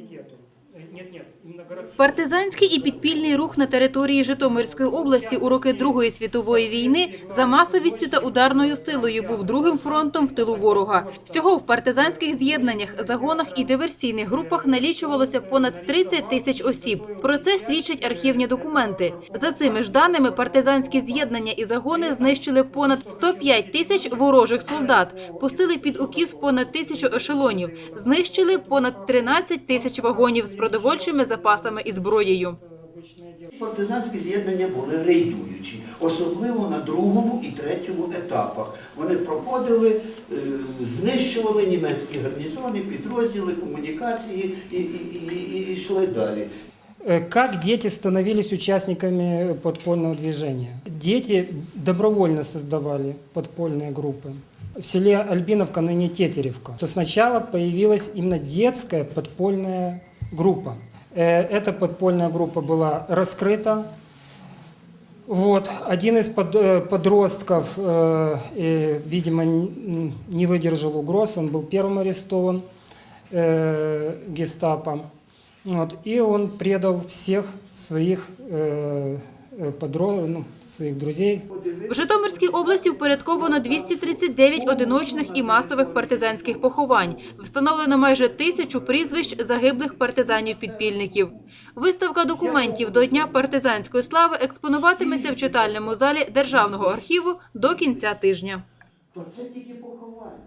муниципалитету. Партизанський і підпільний рух на території Житомирської області у роки Другої світової війни за масовістю та ударною силою був другим фронтом в тилу ворога. Всього в партизанських з'єднаннях, загонах і диверсійних групах налічувалося понад 30 тисяч осіб. Про це свідчать архівні документи. За цими ж даними, партизанські з'єднання і загони знищили понад 105 тисяч ворожих солдат, пустили під укіс понад тисячу ешелонів, знищили понад 13 тисяч вагонів з продовольчими запасами і зброєю. Обычное дело. Партизанські з'єднання були рейдуючі, особливо на другому і третьому етапах. Вони проходили, е, знищували німецькі гарнізони, підрозділи, комунікації і, і, і, і йшли далі. Э, Как дети становились участниками подпольного движения? Дети добровольно создавали подпольные группы. В селе Альбиновка, ныне Тетеревка, то сначала появилась именно детская подпольная группа. Э, Эта подпольная группа была раскрыта. Вот. Один из э, подростков, э, видимо, не выдержал угроз, он был первым арестован гестапо. Вот, и он предал всех своих, э, э, подро- ну, своих друзей. В Житомирській області впорядковано 239 одиночних і масових партизанських поховань. Встановлено майже тисячу прізвищ загиблих партизанів-підпільників. Виставка документів до Дня партизанської слави експонуватиметься в читальному залі Державного архіву до кінця тижня. То це тільки поховання.